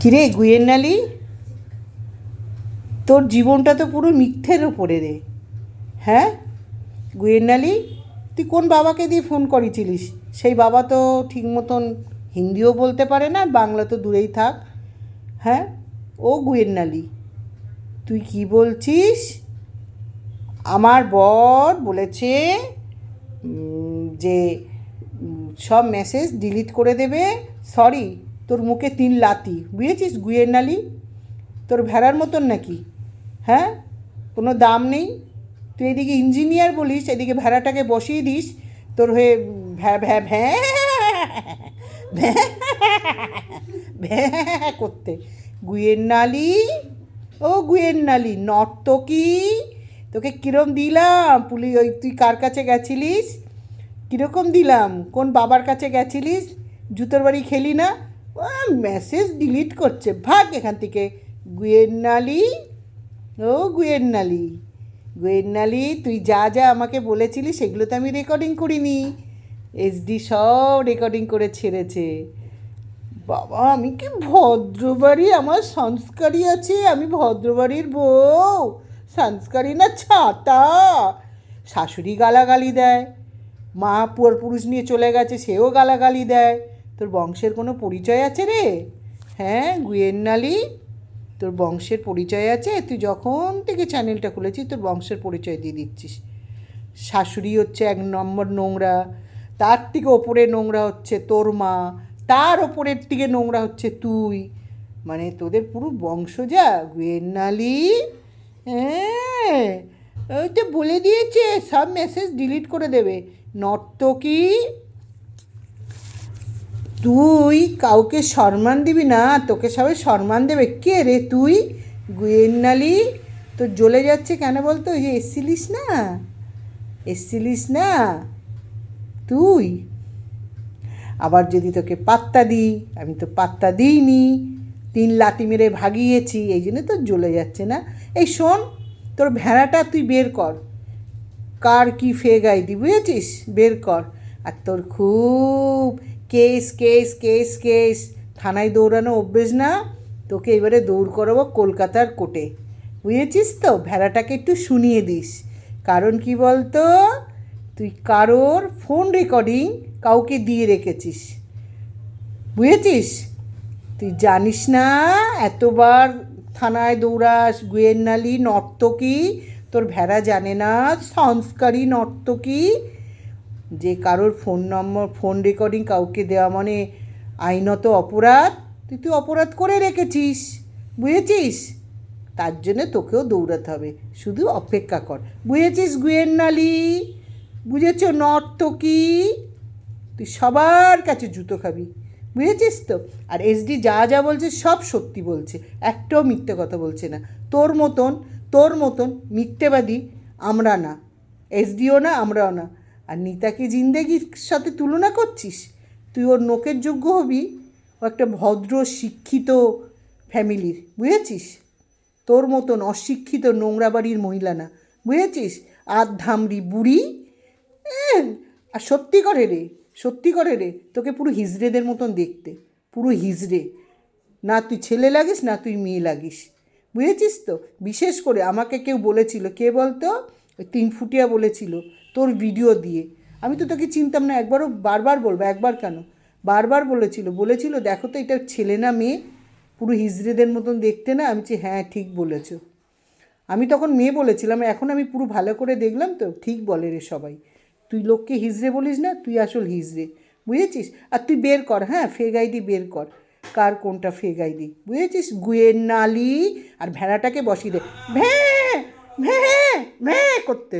কিরে গুয়েন্নালি? তোর জীবনটা তো পুরো মিথ্যের ওপরে রে। হ্যাঁ? গুয়েন্নালি, তুই কোন বাবাকে দিয়ে ফোন করেছিলিস? সেই বাবা তো ঠিক মতন হিন্দিও বলতে পারে না, বাংলা তো দূরেই থাক। হ্যাঁ? ও গুয়েন্নালি, তুই কি বলছিস? আমার বর বলেছে যে সব মেসেজ ডিলিট করে দেবে। সরি তোর মুখে তিন লাতি, বুঝেছিস? গুয়ের নালি? তোর ভেড়ার মতন নাকি? হ্যাঁ? কোনো দাম নেই? তুই এদিকে ইঞ্জিনিয়ার বলিস, এদিকে ভেড়াটাকে বসিয়ে দিস, তোর হয়ে ভ্যা ভ্যা ভ্যা ভ্যা করতে। করতে নালি? ও গুয়েন্নালি নর্তকী তোকে কিরম দিলাম? পুলি, ওই তুই কার কাছে গেছিলিস? কীরকম দিলাম? কোন বাবার কাছে গেছিলিস? জুতোর বাড়ি খেলি না? মেসেজ ডিলিট করছে। ভাগ এখান থেকে। গুয়েন্নালি, ও গুয়েন্নালি। গুয়েন্নালি, তুই যা যা আমাকে বলেছিলি সেগুলো তো আমি রেকর্ডিং করিনি। এইচডি সব রেকর্ডিং করে ছেড়েছে। বাবা, আমি কি ভদ্রবাড়ি? আমার সংস্কারই আছে, আমি ভদ্রবাড়ির বউ। সংস্কারী না ছাতা। শাশুড়ি গালাগালি দেয়। মা পুয়ার পুরুষ নিয়ে চলে গেছে, সেও গালাগালি দেয়। তোর বংশের কোনো পরিচয় আছে রে? হ্যাঁ গুয়েন্নালি? তোর বংশের পরিচয় আছে? তুই যখন থেকে চ্যানেলটা খুলেছিস, তোর বংশের পরিচয় দিয়ে দিচ্ছিস। শাশুড়ি হচ্ছে এক নম্বর নোংরা, তার থেকে ওপরে নোংরা হচ্ছে তোর মা, তার ওপরের থেকে নোংরা হচ্ছে তুই। মানে তোদের পুরো বংশ যা, গুয়েন্নালি? হ্যাঁ ওই তো বলে দিয়েছে, সব মেসেজ ডিলিট করে দেবে। নর্তকী? তুই কাউকে সম্মান দিবি না, তোকে সবাই সম্মান দেবে। কে রে তুই? গুয়েন্নালি তোর জ্বলে যাচ্ছে কেন বলতো? যে এসছিলিস না? এসছিলিস না? তুই? আবার যদি তোকে পাত্তা দিই, আমি তো পাত্তা দিইনি, তিন লাতি মেরে ভাগিয়েছি, এই জন্য তো জ্বলে যাচ্ছে না। এই শোন, তোর ভেড়াটা তুই বের কর। কার কি ফেগাই দি, বুঝেছিস? বের কর। আর তোর খুব কেস কেস কেস কেস। থানায় দৌড়ানো অভ্যেস না? তোকে এবারে দৌড় করাবো কলকাতার কোর্টে। বুঝেছিস তো? ভেড়াটাকে একটু শুনিয়ে দিস। কারণ কি বলতো? তুই কারোর ফোন রেকর্ডিং কাউকে দিয়ে রেখেছিস। বুঝেছিস? তুই জানিস না, এতবার থানায় দৌড়াস গুয়েন্নালি নর্তকী, তোর ভেড়া জানে না, সংস্কারী নর্তকী যে কারোর ফোন নম্বর ফোন রেকর্ডিং কাউকে দেওয়া মানে আইনত অপরাধ? তুই তুই অপরাধ করে রেখেছিস, বুঝেছিস? তার জন্য তোকেও দৌড়াতে হবে, শুধু অপেক্ষা কর। বুঝেছিস গুয়েন্নালি? বুঝেছ নর্তকী তুই সবার কাছে জুতো খাবি, বুঝেছিস তো? আর এসডি যা যা বলছে সব সত্যি বলছে, একটাও মিথ্যে কথা বলছে না। তোর মতন তোর মতন মিথ্যেবাদী আমরা না এসডিও না, আমরাও না। আর নিতাকে জিন্দেগির সাথে তুলনা করছিস? তুই ওর নোকের যোগ্য হবি। ও একটা ভদ্র, শিক্ষিত ফ্যামিলির, বুঝেছিস? তোর মতন অশিক্ষিত নোংরা বাড়ির মহিলা না, বুঝেছিস? আর ধামড়ি বুড়ি আর সত্যি করে রে, সত্যি করে রে, তোকে পুরো হিজড়েদের মতন দেখতে, পুরো হিজড়ে। না তুই ছেলে লাগিস, না তুই মেয়ে লাগিস, বুঝেছিস তো? বিশেষ করে আমাকে কেউ বলেছিল, কে বলতো? ওই তিন ফুটিয়া বলেছিল, তোর ভিডিও দিয়ে। আমি তো তোকে চিনতাম না, একবারও বারবার বলব, একবার কেন? বারবার বলেছিল বলেছিল, দেখো তো, এটা ছেলে না মেয়ে, পুরো হিজড়েদের মতন দেখতে না? আমি হ্যাঁ ঠিক বলেছ। আমি তখন মেয়ে বলেছিলাম, এখন আমি পুরো ভালো করে দেখলাম তো, ঠিক বলে রে সবাই। তুই লোককে হিজড়ে বলিস না, তুই আসল হিজড়ে, বুঝেছিস? আর তুই বের কর হ্যাঁ ফেক আইডি বের কর। কার কোনটা ফেক আইডি বুঝেছিস? গুয়ের নালি আর ভেড়াটাকে বসিয়ে দে। ভ্যাঁ ভ্যাঁ ভ্যাঁ করতে